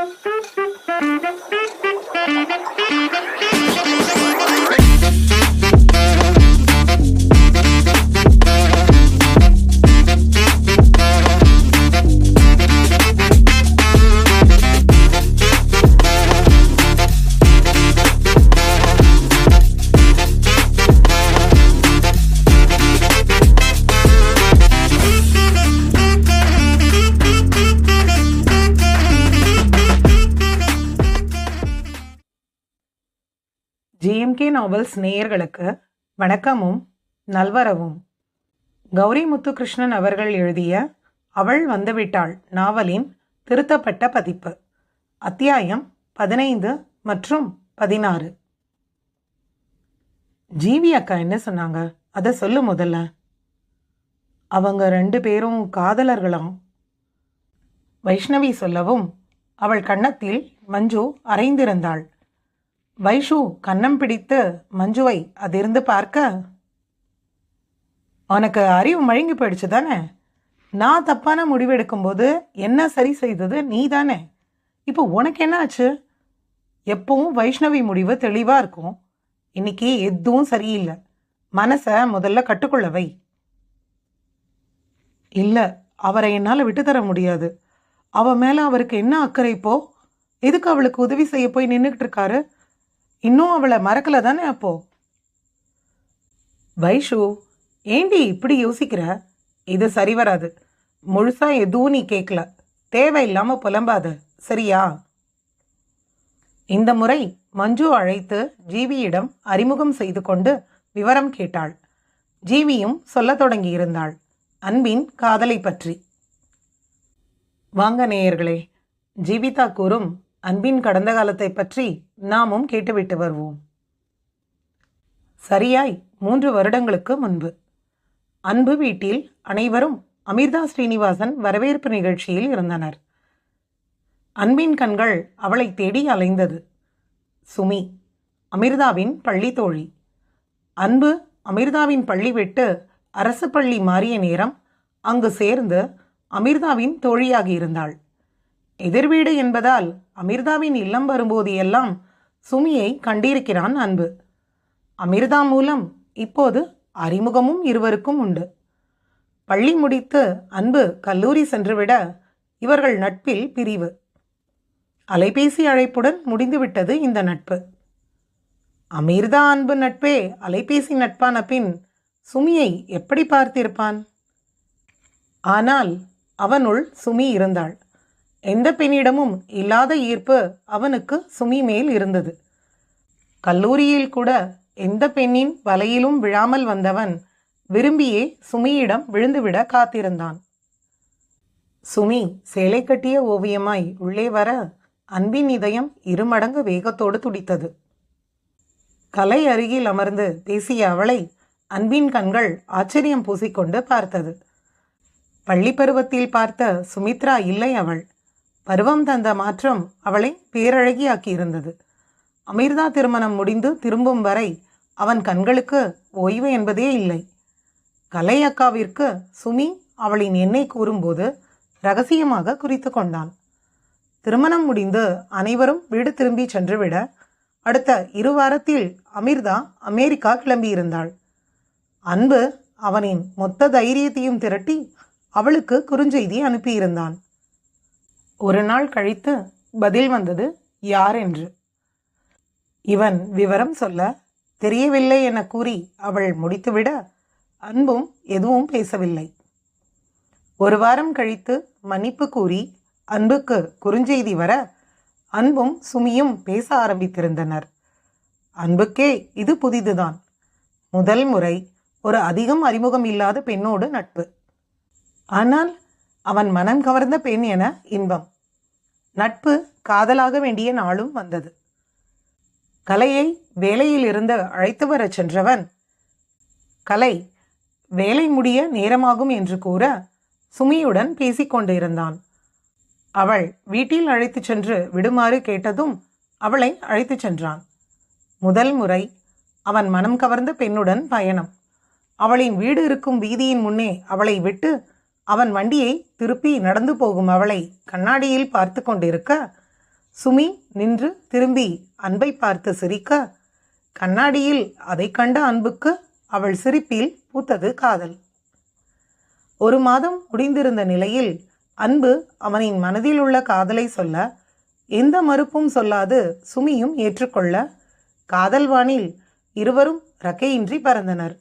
Thank you. Novels நேயர்களுக்கு வணக்கமும் நல்வரவும். கௌரி முத்துகிருஷ்ணன் அவர்கள் எழுதிய அவள் வந்துவிட்டாள் நாவலின் திருத்தப்பட்ட பதிப்பு அத்தியாயம் பதினைந்து மற்றும் பதினாறு. ஜீவி அக்கா என்ன சொன்னாங்க? அதை சொல்லு முதல்ல. அவங்க ரெண்டு பேரும் காதலர்களாம். வைஷ்ணவி சொல்லவும் அவள் கன்னத்தில் மஞ்சு அரைந்திருந்தாள். வைஷு கன்னம் பிடித்து மஞ்சுவை அதிர்ந்து பார்க்க உனக்கு அறிவு மழுங்கி போயிடுச்சு தானே? நான் தப்பான முடிவு எடுக்கும்போது என்ன சரி செய்தது நீ தானே? இப்போ உனக்கு என்ன ஆச்சு எப்பவும் வைஷ்ணவி முடிவு தெளிவாக இருக்கும். இன்னைக்கு எதுவும் சரியில்லை. மனசை முதல்ல கட்டுக்குள்ள வை. இல்லை அவரை என்னால் விட்டுத்தர முடியாது. அவ மேலே அவருக்கு என்ன அக்கறை இப்போ? எதுக்கு அவளுக்கு உதவி செய்ய போய் நின்றுக்கிட்டு இருக்காரு? இன்னும் அவளை மறக்கல தானே அப்போ? வைஷு ஏண்டி இப்படி யோசிக்கிற? இது சரி வராது. முழுசா எதுவும் நீ கேட்கல தேவையில்லாம புலம்பாத. சரியா? இந்த முறை மஞ்சு அழைத்து ஜீவியிடம் அறிமுகம் செய்து கொண்டு விவரம் கேட்டாள். ஜீவியும் சொல்லத் தொடங்கியிருந்தாள் அன்பின் காதலை பற்றி. வாங்க நேயர்களே ஜீவிதா கூறும் அன்பின் கடந்த காலத்தை பற்றி நாமும் கேட்டுவிட்டு வருவோம். சரியாய் மூன்று வருடங்களுக்கு முன்பு. அன்பு வீட்டில் அனைவரும் அமிர்தா ஸ்ரீனிவாசன் வரவேற்பு நிகழ்ச்சியில் இருந்தனர். அன்பின் கண்கள் அவளை தேடி அலைந்தது. சுமி அமிர்தாவின் பள்ளி தோழி. அன்பு அமிர்தாவின் பள்ளி விட்டு அரசு பள்ளி மாறிய நேரம் அங்கு சேர்ந்து அமிர்தாவின் தோழியாகி இருந்தாள். எதிர்வீடு என்பதால் அமிர்தாவின் இல்லம் வரும்போது எல்லாம் சுமியை கண்டிருக்கிறான் அன்பு. அமிர்தா மூலம் இப்போது அறிமுகமும் இருவருக்கும் உண்டு. பள்ளி முடித்து அன்பு கல்லூரி சென்றுவிட இவர்கள் நட்பில் பிரிவு. அலைபேசி அழைப்புடன் முடிந்துவிட்டது இந்த நட்பு. அமிர்தா அன்பு நட்பே அலைபேசி நட்பான பின் சுமியை எப்படி பார்த்திருப்பான்? ஆனால் அவனுள் சுமி இருந்தாள். எந்த பெண்ணிடமும் இல்லாத ஈர்ப்பு அவனுக்கு சுமி மேல் இருந்தது. கல்லூரியில் கூட எந்த பெண்ணின் வலையிலும் விழாமல் வந்தவன் விரும்பியே சுமியிடம் விழுந்துவிட காத்திருந்தான். சுமி சேலை கட்டிய ஓவியமாய் உள்ளே வர அன்பின் இதயம் இருமடங்கு வேகத்தோடு துடித்தது. கலை அருகில் அமர்ந்து பேசிய அவளை அன்பின் கண்கள் ஆச்சரியம் பூசிக்கொண்டு பார்த்தது. பள்ளி பருவத்தில் பார்த்த சுமித்ரா இல்லை அவள். பருவம் தந்த மாற்றம் அவளை பேரழகியாக்கி இருந்தது அமிர்தா திருமணம் முடிந்து திரும்பும் வரை அவன் கண்களுக்கு ஓய்வு என்பதே இல்லை. கலை அக்காவிற்கு சுமி அவளின் எண்ணெய் கூறும்போது ரகசியமாக குறித்து கொண்டான். திருமணம் முடிந்து அனைவரும் வீடு திரும்பி சென்றுவிட அடுத்த இரு வாரத்தில் அமிர்தா அமெரிக்கா கிளம்பியிருந்தாள். அன்பு அவனின் மொத்த தைரியத்தையும் திரட்டி அவளுக்கு குறுஞ்செய்தி அனுப்பியிருந்தான். ஒரு நாள் கழித்து பதில் வந்தது யார் என்று. இவன் விவரம் சொல்ல தெரியவில்லை என கூறி அவள் முடித்துவிட அன்பும் எதுவும் பேசவில்லை. ஒரு வாரம் கழித்து மன்னிப்பு கூறி அன்புக்கு குறுஞ்செய்தி வர அன்பும் சுமியும் பேச ஆரம்பித்திருந்தனர். அன்புக்கே இது புதிதுதான். முதல் முறை ஒரு அதிகம் அறிமுகம் இல்லாத பெண்ணோடு நட்பு. ஆனால் அவன் மனம் கவர்ந்த பெண் என இன்பம். நட்பு காதலாக வேண்டிய நாளும் வந்தது. கலையை வேலையில் இருந்து அழைத்து வரச் சென்றவன் கலை வேலை முடிய நேரமாகும் என்று கூற சுமியுடன் பேசிக்கொண்டிருந்தான் அவள் வீட்டில் அழைத்துச் சென்று விடுமாறு கேட்டதும் அவளை அழைத்துச் சென்றான். முதல் முறை அவன் மனம் கவர்ந்த பெண்ணுடன் பயணம். அவளின் வீடு இருக்கும் வீதியின் முன்னே அவளை விட்டு அவன் வண்டியை திருப்பி நடந்து போகும் அவளை கண்ணாடியில் பார்த்து கொண்டிருக்க சுமி நின்று திரும்பி அன்பை பார்த்து சிரிக்க கண்ணாடியில் அதை கண்ட அன்புக்கு அவள் சிரிப்பில் பூத்தது காதல். ஒரு மாதம் முடிந்திருந்த நிலையில் அன்பு அவனின் மனதில் உள்ள காதலை சொல்ல எந்த மறுப்பும் சொல்லாது சுமியும் ஏற்றுக்கொள்ள காதல்வானில் இருவரும் ரக்கையின்றி பறந்தனர்.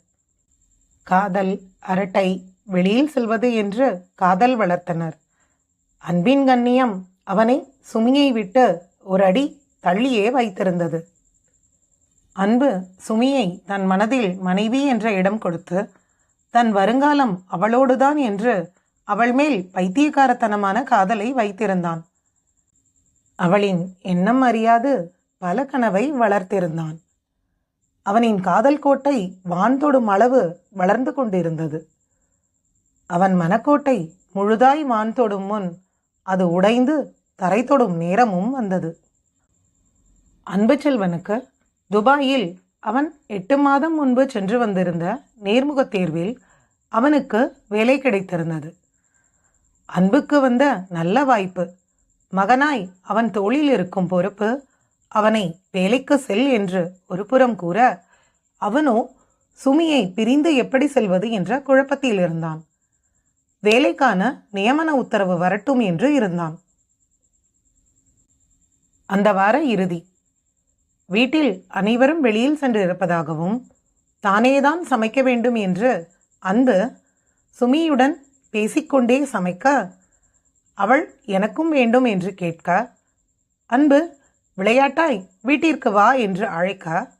காதல் அரட்டை வெளியில் செல்வது என்று காதல் வளர்த்தனர். அன்பின் கண்ணியம் அவனை சுமியை விட்டு ஒரு அடி தள்ளியே வைத்திருந்தது. அன்பு சுமியை தன் மனதில் மனைவி என்ற இடம் கொடுத்து தன் வருங்காலம் அவளோடுதான் என்று அவள் மேல் பைத்தியக்காரத்தனமான காதலை வைத்திருந்தான். அவளின் எண்ணம் அறியாது பல கனவை வளர்த்திருந்தான். அவனின் காதல் கோட்டை வான் தொடும் அளவு வளர்ந்து கொண்டிருந்தது. அவன் மனக்கோட்டை முழுதாய் மான் தொடும் முன் அது உடைந்து தரை தொடும் நேரமும் வந்தது. அன்பு செல்வனுக்கு துபாயில் அவன் எட்டு மாதம் முன்பு சென்று வந்திருந்த நேர்முகத் தேர்வில் அவனுக்கு வேலை கிடைத்திருந்தது. அன்புக்கு வந்த நல்ல வாய்ப்பு. மகனாய் அவன் தோளில் இருக்கும் பொறுப்பு அவனை வேலைக்கு செல் என்று ஒரு புறம் கூற அவனோ சுமியை பிரிந்து எப்படி செல்வது என்ற குழப்பத்தில் இருந்தான். வேலைக்கான நியமன உத்தரவு வரட்டும் என்று இருந்தான். அந்த வார இறுதி. வீட்டில் அனைவரும் வெளியில் சென்று இருப்பதாகவும் தானேதான் சமைக்க வேண்டும் என்று அன்பு சுமியுடன் பேசிக்கொண்டே சமைக்க அவள் எனக்கும் வேண்டும் என்று கேட்க அன்பு விளையாட்டாய் வீட்டிற்கு வா என்று அழைக்க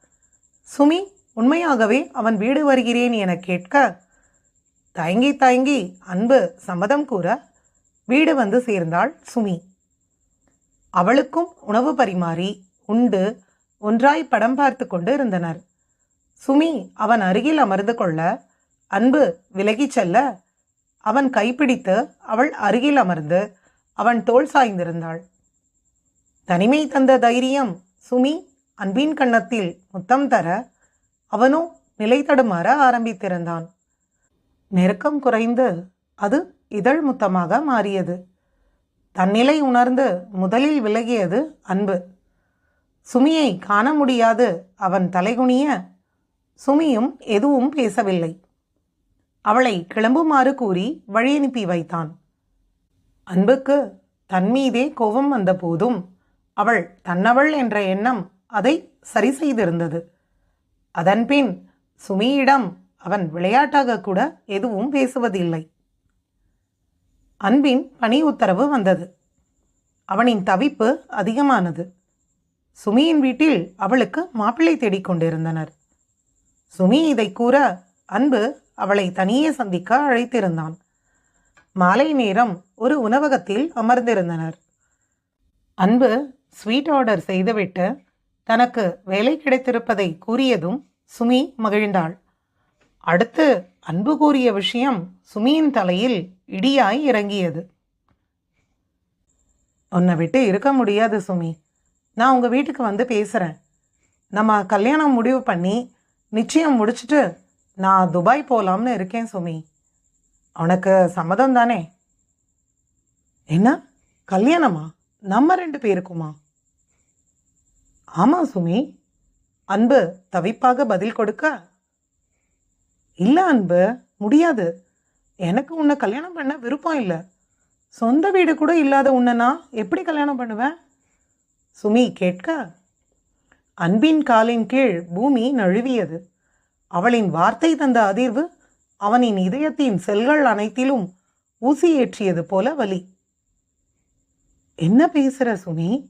சுமி உண்மையாகவே அவன் வீடு வருகிறேன் என கேட்க தயங்கி தயங்கி அன்பு சம்மதம் கூற வீடு வந்து சேர்ந்தாள் சுமி. அவளுக்கும் உணவு பரிமாறி உண்டு ஒன்றாய் படம் பார்த்து கொண்டு இருந்தனர். சுமி அவன் அருகில் அமர்ந்து கொள்ள அன்பு விலகிச் செல்ல அவன் கைப்பிடித்து அவள் அருகில் அமர்ந்து அவன் தோல் சாய்ந்திருந்தாள். தனிமை தந்த தைரியம் சுமி அன்பின் கண்ணத்தில் முத்தம் தர அவனோ நிலை தடுமாற ஆரம்பித்திருந்தான். நெருக்கம் குறைந்து அது இதழ் முத்தமாக மாறியது. தன்னிலை உணர்ந்து முதலில் விலகியது அன்பு. சுமியை காண முடியாது அவன் தலைகுனிய சுமியும் எதுவும் பேசவில்லை. அவளை கிளம்புமாறு கூறி வழியனுப்பி வைத்தான். அன்புக்கு தன்மீதே கோபம் வந்த போதும் அவள் தன்னவள் என்ற எண்ணம் அதை சரி செய்திருந்தது. அதன்பின் சுமியிடம் அவன் விளையாட்டாக கூட எதுவும் பேசுவதில்லை. அன்பின் பணி உத்தரவு வந்தது. அவனின் தவிப்பு அதிகமானது. சுமியின் வீட்டில் அவளுக்கு மாப்பிள்ளை தேடிக் கொண்டிருந்தனர். சுமி இதை கூற அன்பு அவளை தனியே சந்திக்க அழைத்திருந்தான். மாலை நேரம் ஒரு உணவகத்தில் அமர்ந்திருந்தனர். அன்பு ஸ்வீட் ஆர்டர் செய்துவிட்டு தனக்கு வேலை கிடைத்திருப்பதை கூறியதும் சுமி மகிழ்ந்தாள். அடுத்து அன்பு கூறிய விஷயம் சுமியின் தலையில் இடியாய் இறங்கியது. உன்னை விட்டு இருக்க முடியாது சுமி. நான் உங்கள் வீட்டுக்கு வந்து பேசுகிறேன் நம்ம கல்யாணம் முடிவு பண்ணி நிச்சயம் முடிச்சுட்டு நான் துபாய் போகலாம்னு இருக்கேன் சுமி. உனக்கு சம்மதம் தானே? என்ன? கல்யாணமா? நம்ம ரெண்டு பேருக்குமா? ஆமாம் சுமி. அன்பு தவிப்பாக பதில் கொடுக்க இல்லை அன்பு முடியாது. எனக்கு உன்னை கல்யாணம் பண்ண விருப்பம் இல்லை. சொந்த வீடு கூட இல்லாத உன்னை நான் எப்படி கல்யாணம் பண்ணுவேன்? சுமி கேட்க. அன்பின் காலின் கீழ் பூமி நழுவியது. அவளின் வார்த்தை தந்த அதிர்வு அவனின் இதயத்தின் செல்கள் அனைத்திலும் ஊசி ஏற்றியது போல வலி. என்ன பேசுற சுமி?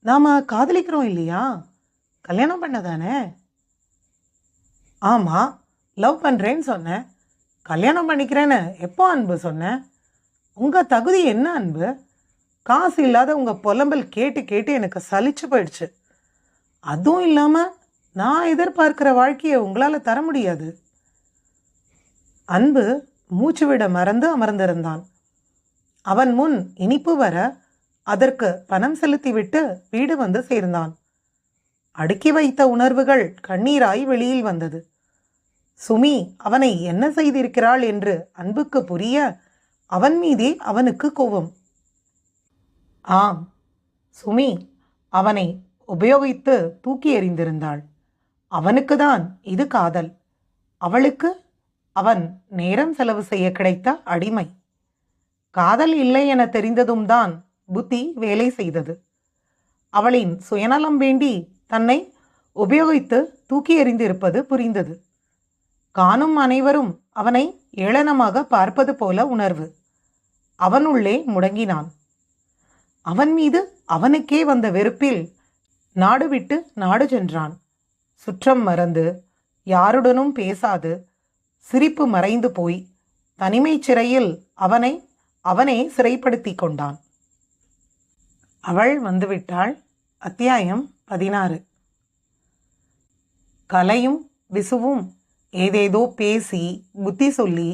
நாம காதலிக்கிறோம் இல்லையா? கல்யாணம் பண்ணதானே? ஆமாம் லவ் பண்றேன்னு சொன்னேன் கல்யாணம் பண்ணிக்கிறேன்னு எப்போ அன்பு சொன்னேன் உங்கள் தகுதி என்ன அன்பு? காசு இல்லாத உங்கள் புலம்பல் கேட்டு கேட்டு எனக்கு சலிச்சு போயிடுச்சு. அதுவும் இல்லாமல் நான் எதிர்பார்க்கிற வாழ்க்கையை உங்களால் தர முடியாது. அன்பு மூச்சு விட மறந்து அமர்ந்திருந்தான். அவன் முன் இனிப்பு வர அதற்கு பணம் செலுத்திவிட்டு வீடு வந்து சேர்ந்தான். அடுக்கி வைத்த உணர்வுகள் கண்ணீராய் வெளியில் வந்தது. சுமி அவனை என்ன செய்திருக்கிறாள் என்று அன்புக்கு புரிய அவன் மீதே அவனுக்கு கோபம். ஆம் சுமி அவனை உபயோகித்து தூக்கி எறிந்திருந்தாள். அவனுக்குதான் இது காதல். அவளுக்கு அவன் நேரம் செலவு செய்ய கிடைத்த அடிமை. காதல் இல்லை என தெரிந்ததும் தான் புத்தி வேலை செய்தது. அவளின் சுயநலம் வேண்டி தன்னை உபயோகித்து தூக்கி எறிந்திருப்பது புரிந்தது. காணும் அனைவரும் அவனை ஏளனமாக பார்ப்பது போல உணர்வு. அவனுள்ளே முடங்கினான். அவன் மீது அவனுக்கே வந்த வெறுப்பில் நாடு விட்டு நாடு சென்றான். சுற்றம் மறந்து யாருடனும் பேசாது. சிரிப்பு மறைந்து போய் தனிமைச் சிறையில் அவனை அவனே சிறைப்படுத்தி கொண்டான். அவள் வந்துவிட்டாள். அத்தியாயம் பதினாறு. கலையும் விசுவும் ஏதேதோ பேசி புத்தி சொல்லி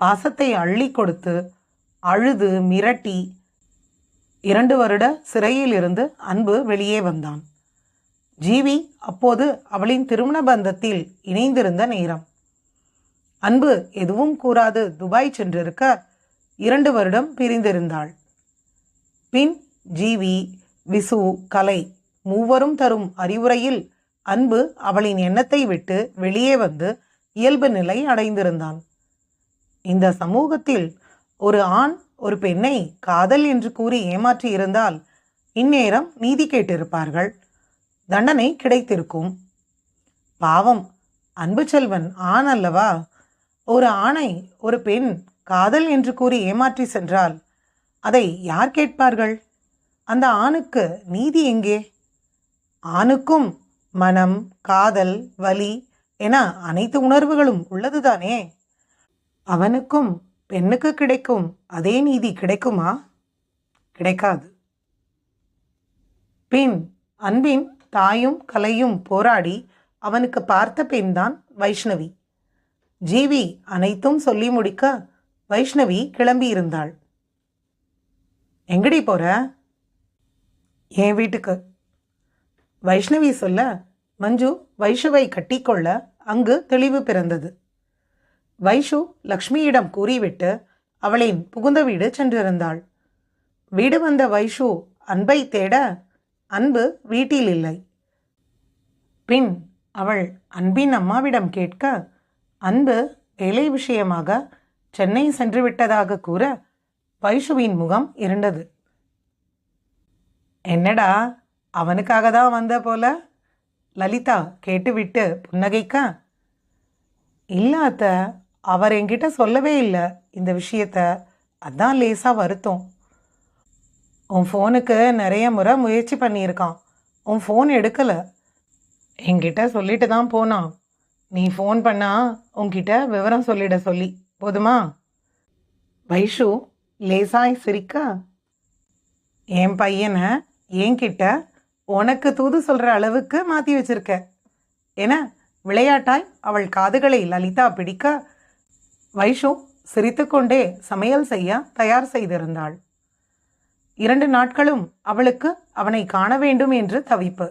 பாசத்தை அள்ளி கொடுத்து அழுது மிரட்டி இரண்டு வருட சிறையிலிருந்து அன்பு வெளியே வந்தான். ஜீவி அப்போது அவளின் திருமண பந்தத்தில் இணைந்திருந்த நேரம். அன்பு எதுவும் கூறாது துபாய் சென்றிருக்க இரண்டு வருடம் பிரிந்திருந்தாள். பின் ஜீவி விசு கலை மூவரும் தரும் அறிவுரையில் அன்பு அவளின் எண்ணத்தை விட்டு வெளியே வந்து இயல்பு நிலை அடைந்திருந்தான். இந்த சமூகத்தில் ஒரு ஆண் ஒரு பெண்ணை காதல் என்று கூறி ஏமாற்றி இருந்தால் இந்நேரம் நீதி கேட்டிருப்பார்கள். தண்டனை கிடைத்திருக்கும். பாவம் அன்பு செல்வன் ஆண் அல்லவா? ஒரு ஆணை ஒரு பெண் காதல் என்று கூறி ஏமாற்றி சென்றால் அதை யார் கேட்பார்கள்? அந்த ஆணுக்கு நீதி எங்கே? ஆணுக்கும் மனம் காதல் வலி என அனைத்து உணர்வுகளும் உள்ளதுதானே? அவனுக்கும் பெண்ணுக்கு கிடைக்கும் அதே நீதி கிடைக்குமா? கிடைக்காது. பின் அன்பின் தாயும் கலையும் போராடி அவனுக்கு பார்த்த பெண்தான் வைஷ்ணவி. ஜீவி அனைத்தும் சொல்லி முடிக்க வைஷ்ணவி கிளம்பியிருந்தாள். எங்கடி போற? என் வீட்டுக்கு. வைஷ்ணவி சொல்ல மஞ்சு வைஷவை கட்டிக்கொள்ள அங்கு தெளிவு பிறந்தது. வைஷு லக்ஷ்மியிடம் கூறிவிட்டு அவளின் புகுந்த வீடு சென்றிருந்தாள். வீடு வந்த வைஷு அன்பை தேட அன்பு வீட்டில் இல்லை பின் அவள் அன்பின் அம்மாவிடம் கேட்க அன்பு வேலை விஷயமாக சென்னை சென்று விட்டதாக கூற வைஷுவின் முகம் இருண்டது. என்னடா அவனுக்காக தான் வந்த போல? லலிதா கேட்டுவிட்டு புன்னகைக்க இல்லை அவர் என்கிட்ட சொல்லவே இல்லை இந்த விஷயத்த. அதான் லேசாக வருத்தம். உன் ஃபோனுக்கு நிறைய முறை முயற்சி பண்ணியிருக்கான். உன் ஃபோன் எடுக்கலை. என்கிட்ட சொல்லிட்டு தான் போனான். நீ ஃபோன் பண்ணால் உன்கிட்ட விவரம் சொல்லிட சொல்லி. போதுமா? வைஷு லேசாய் சிரிக்க என் பையனை என்கிட்ட உனக்கு தூது சொல்கிற அளவுக்கு மாற்றி வச்சிருக்க. என விளையாட்டாய் அவள் காதுகளை லலிதா பிடிக்க வைஷு சிரித்துக்கொண்டே சமையல் செய்ய தயார் செய்திருந்தாள். இரண்டு நாட்களும் அவளுக்கு அவனை காண வேண்டும் என்று தவிப்பு.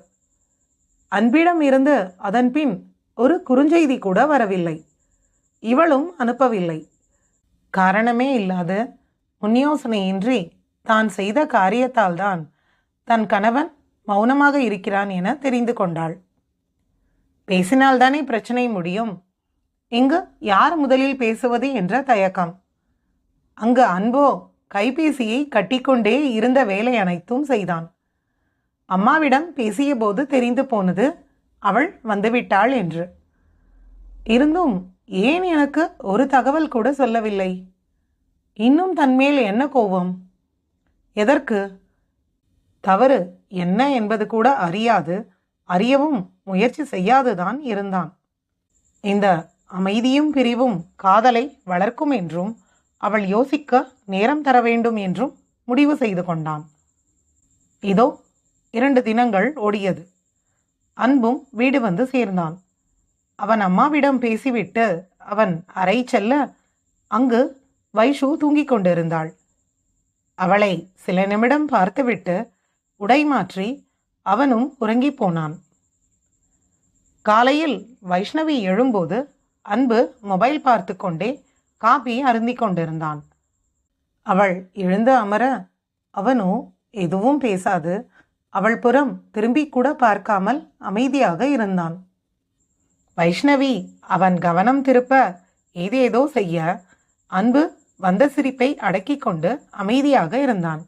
அன்பிடம் இருந்து அதன்பின் ஒரு குறுஞ்செய்தி கூட வரவில்லை. இவளும் அனுப்பவில்லை. காரணமே இல்லாத முன்யோசனையின்றி தான் செய்த காரியத்தால்தான் தன் கணவன் மௌனமாக இருக்கிறான் என தெரிந்து கொண்டாள். பேசினால்தானே பிரச்சனை முடியும். இங்கு யார் முதலில் பேசுவது என்ற தயக்கம். அங்கு அன்போ கைபேசியை கட்டிக்கொண்டே இருந்த வேலை அனைத்தும் செய்தான். அம்மாவிடம் பேசியபோது தெரிந்து போனது அவள் வந்துவிட்டாள் என்று. இருந்தும் ஏன் எனக்கு ஒரு தகவல் கூட சொல்லவில்லை? இன்னும் தன்மேல் என்ன கோபம்? எதற்கு? தவறு என்ன என்பது கூட அறியாது. அறியவும் முயற்சி செய்யாதுதான் இருந்தான். இந்த அமைதியும் பிரிவும் காதலை வளர்க்கும் என்றும் அவள் யோசிக்க நேரம் தர வேண்டும் என்றும் முடிவு செய்து கொண்டான். இதோ இரண்டு தினங்கள் ஓடியது. அன்பும் வீடு வந்து சேர்ந்தான். அவன் அம்மாவிடம் பேசிவிட்டு அவன் அறை செல்ல அங்கு வைஷு தூங்கிக் கொண்டிருந்தாள். அவளை சில நிமிடம் பார்த்துவிட்டு உடை மாற்றி அவனும் உறங்கிப் போனான். காலையில் வைஷ்ணவி எழும்போது அன்பு மொபைல் பார்த்து கொண்டே காபி அருந்தி கொண்டிருந்தான். அவள் எழுந்து அமர அவனோ எதுவும் பேசாது. அவள் புறம் திரும்பி கூட பார்க்காமல் அமைதியாக இருந்தான். வைஷ்ணவி அவன் கவனம் திருப்ப ஏதேதோ செய்ய. அன்பு வந்த சிரிப்பை அடக்கிக் கொண்டு அமைதியாக இருந்தான்.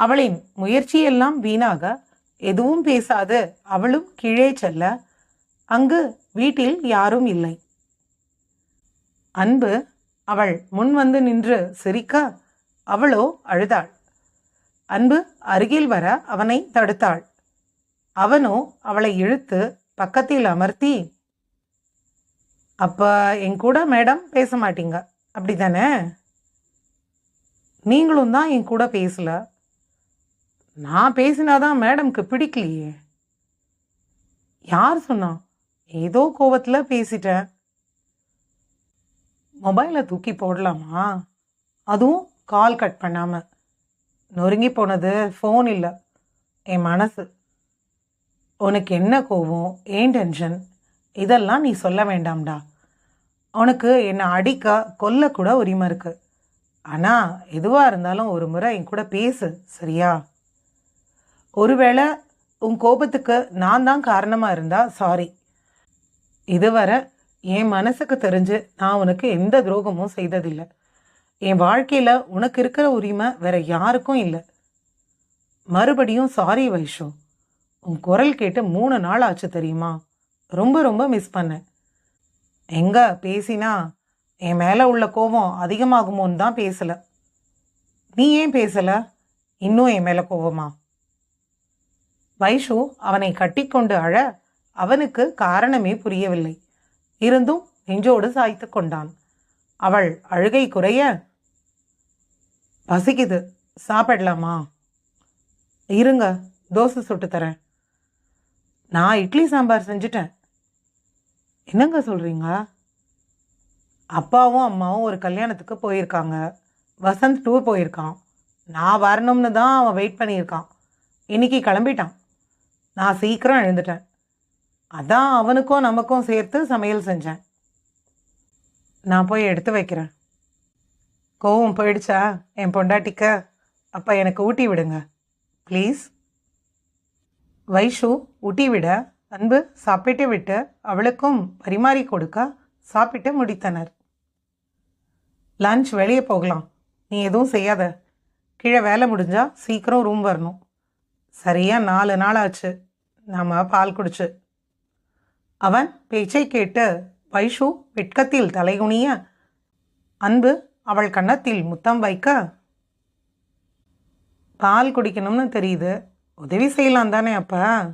அவளின் முயற்சியெல்லாம் வீணாக எதுவும் பேசாது. அவளும் கீழே செல்ல அங்கு வீட்டில் யாரும் இல்லை. அன்பு அவள் முன் வந்து நின்று சிரிக்க அவளோ அழுதாள். அன்பு அருகில் வர அவனை தடுத்தாள். அவனோ அவளை இழுத்து பக்கத்தில் அமர்த்தி அப்ப என் கூட மேடம் பேச மாட்டீங்க. அப்படிதானே நீங்களும் தான் என் கூட பேசல. நான் பேசினாதான் மேடம்க்கு பிடிக்கலையே. யார் சொன்னா? ஏதோ கோவத்தில் பேசிட்டேன். மொபைலை தூக்கி போடலாமா? அதுவும் கால் கட் பண்ணாமல் நொறுங்கி போனது ஃபோன் இல்லை. என் மனசு. உனக்கு என்ன கோவம்? ஏன் டென்ஷன் இதெல்லாம் நீ சொல்ல வேண்டாம்டா. உனக்கு என்னை அடிக்க கொல்லக்கூட உரிமை இருக்கு. ஆனால் எதுவாக இருந்தாலும் ஒரு முறை என் கூட பேசு சரியா? ஒருவேளை உன் கோபத்துக்கு நான் தான் காரணமாக இருந்தா சாரி இதுவரை என் மனசுக்கு தெரிஞ்சு நான் உனக்கு எந்த துரோகமும் செய்ததில்லை. என் வாழ்க்கையில் உனக்கு இருக்கிற உரிமை வேற யாருக்கும் இல்லை. மறுபடியும் சாரி வைஷு. உன் குரல் கேட்டு மூணு நாள் ஆச்சு தெரியுமா? ரொம்ப ரொம்ப மிஸ் பண்ணேன். எங்க பேசினா என் மேலே உள்ள கோபம் அதிகமாகுமோன்னு தான் பேசலை. நீ ஏன் பேசலை? இன்னும் என் மேலே கோபமா வைஷு அவனை கட்டிக்கொண்டு அழ அவனுக்கு காரணமே புரியவில்லை. இருந்தும் நெஞ்சோடு சாய்த்து கொண்டான். அவள் அழுகை குறைய பசிக்குது சாப்பிடலாமா? இருங்க தோசை சுட்டு தரேன். நான் இட்லி சாம்பார் செஞ்சுட்டேன். என்னங்க சொல்கிறீங்க அப்பாவும் அம்மாவும் ஒரு கல்யாணத்துக்கு போயிருக்காங்க. வசந்த் டூர் போயிருக்கான். நான் வரணும்னு தான் அவன் வெயிட் பண்ணியிருக்கான். இன்னைக்கு கிளம்பிட்டான். நான் சீக்கிரம் எழுந்துட்டேன். அதான் அவனுக்கும் நமக்கும் சேர்த்து சமையல் செஞ்சேன். நான் போய் எடுத்து வைக்கிறேன். கோவம் போயிடுச்சா? என் பொண்டாட்டிக்க? அப்போ எனக்கு ஊட்டி விடுங்க. ப்ளீஸ். வைஷு ஊட்டி விட. அன்பு சாப்பிட்டு விட்டு அவளுக்கும் பரிமாறி கொடுக்க சாப்பிட்டு முடித்தனர். லஞ்ச் வெளியே போகலாம். நீ எதுவும் செய்யாத. கீழே வேலை முடிஞ்சால் சீக்கிரம் ரூம் வரணும். சரியாக நாலு நாள் ஆச்சு. நாம் பால் குடிச்சு. அவன் பேச்சை கேட்டு வைஷு வெட்கத்தில் தலைகுனிய அன்பு அவள் கன்னத்தில் முத்தம் வைக்க பால் குடிக்கணும்னு தெரியுது. உதவி செய்யலாம் தானே அப்போ?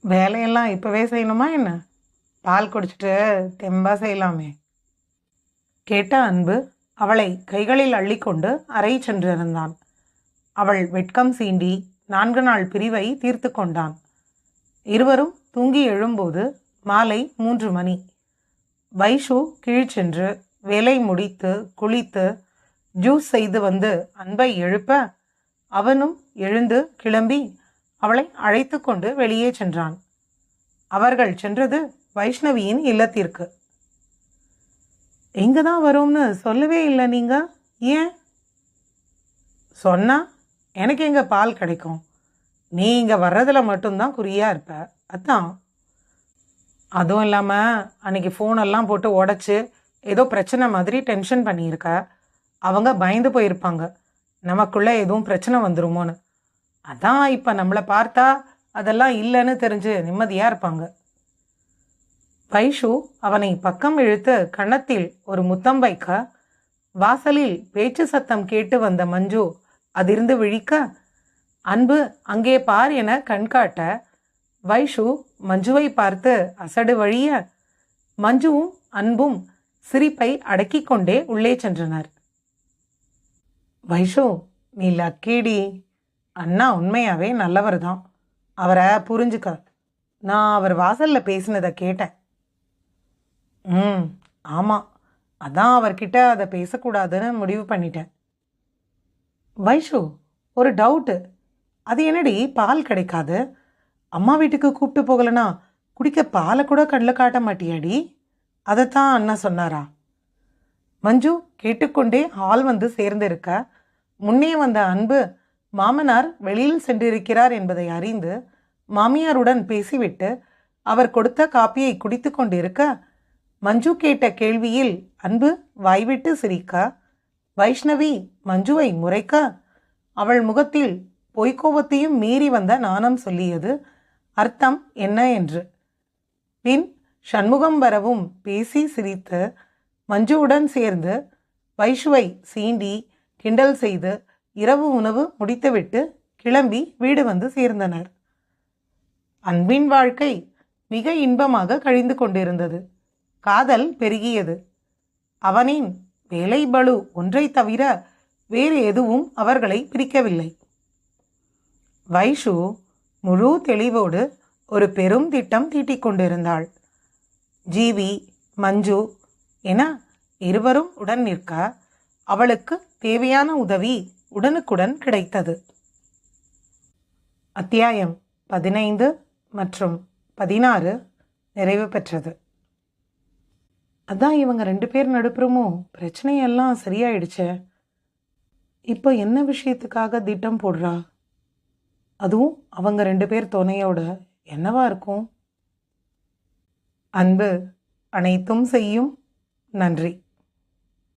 வேலையெல்லாம் இப்போவே செய்யணுமா என்ன? பால் குடிச்சிட்டு தெம்பா செய்யலாமே. கேட்ட அன்பு அவளை கைகளில் அள்ளிக்கொண்டு அறை சென்றிருந்தான். அவள் வெட்கம் சீண்டி நான்கு நாள் பிரிவை தீர்த்து கொண்டான். இருவரும் தூங்கி எழும்போது மாலை மூன்று மணி. வைஷு கீழ் சென்று வேலை முடித்து குளித்து ஜூஸ் செய்து வந்து அன்பை எழுப்ப அவனும் எழுந்து கிளம்பி அவளை அழைத்து கொண்டு வெளியே சென்றான். அவர்கள் சென்றது வைஷ்ணவியின் இல்லத்திற்கு. எங்க தான் வரோம்னு சொல்லவே இல்லை நீங்க? ஏன்? சொன்னா எனக்கு எங்க பால் கிடைக்கும்? நீ இங்கே வர்றதில் மட்டும்தான் குறியாக இருப்ப. அதான். அதுவும் இல்லாமல் அன்றைக்கி ஃபோனெல்லாம் போட்டு உடச்சி ஏதோ பிரச்சனை மாதிரி டென்ஷன் பண்ணியிருக்க. அவங்க பயந்து போயிருப்பாங்க. நமக்குள்ளே எதுவும் பிரச்சனை வந்துருமோன்னு. அதான் இப்போ நம்மளை பார்த்தா அதெல்லாம் இல்லைன்னு தெரிஞ்சு நிம்மதியாக இருப்பாங்க. வைஷு அவனை பக்கம் இழுத்து கன்னத்தில் ஒரு முத்தம் வைக்க வாசலில் பேச்சு சத்தம் கேட்டு வந்த மஞ்சு அதிர்ந்து விழிக்க அன்பு அங்கே பார் என கண்காட்ட வைஷு மஞ்சுவை பார்த்து அசடு வழிய. மஞ்சுவும் அன்பும் சிரிப்பை அடக்கிக் கொண்டே உள்ளே சென்றனர். வைஷு நீ லக்கீடி. அண்ணா உண்மையாவே நல்லவர் தான். அவரை புரிஞ்சுக்க. நான் அவர் வாசல்ல பேசினதை கேட்டேன். ம் ஆமாம் அதான் அவர்கிட்ட அதை பேசக்கூடாதுன்னு முடிவு பண்ணிட்டேன். வைஷு ஒரு டவுட்டு அது என்னடி? பால் கிடைக்காது. அம்மா வீட்டுக்கு கூப்பிட்டு போகலனா குடிக்க பாலை கூட கண்ணில் காட்ட மாட்டியாடி? அதைத்தான் அண்ணா சொன்னாரா? மஞ்சு கேட்டுக்கொண்டே ஹால் வந்து சேர்ந்திருக்க. முன்னே வந்த அன்பு மாமனார் வெளியில் சென்றிருக்கிறார் என்பதை அறிந்து மாமியாருடன் பேசிவிட்டு அவர் கொடுத்த காப்பியை குடித்து கொண்டிருக்க மஞ்சு கேட்ட கேள்வியில் அன்பு வாய்விட்டு சிரிக்க வைஷ்ணவி மஞ்சுவை முறைக்க அவள் முகத்தில் பொய்க்கோபத்தையும் மீறி வந்த நாணம் சொல்லியது அர்த்தம் என்ன என்று. பின் சண்முகம் வரவும் பேசி சிரித்து மஞ்சுவுடன் சேர்ந்து வைஷுவை சீண்டி கிண்டல் செய்து இரவு உணவு முடித்துவிட்டு கிளம்பி வீடு வந்து சேர்ந்தனர். அன்பின் வாழ்க்கை மிக இன்பமாக கழிந்து கொண்டிருந்தது. காதல் பெருகியது. அவனின் வேலை பளு ஒன்றை தவிர வேறு எதுவும் அவர்களை பிரிக்கவில்லை வைஷு முழு தெளிவோடு ஒரு பெரும் திட்டம் தீட்டிக் கொண்டிருந்தாள். ஜீவி மஞ்சு என இருவரும் உடன் நிற்க அவளுக்கு தேவையான உதவி உடனுக்குடன் கிடைத்தது. அத்தியாயம் பதினைந்து மற்றும் பதினாறு நிறைவு பெற்றது. அதான் இவங்க ரெண்டு பேர் நடுப்புறமோ பிரச்சனையெல்லாம் சரியாயிடுச்சே. இப்போ என்ன விஷயத்துக்காக திட்டம் போடுறா? அதுவும் அவங்க ரெண்டு பேர் துணையோட என்னவா இருக்கும்? அன்பு அனைத்தும் செய்யும். நன்றி.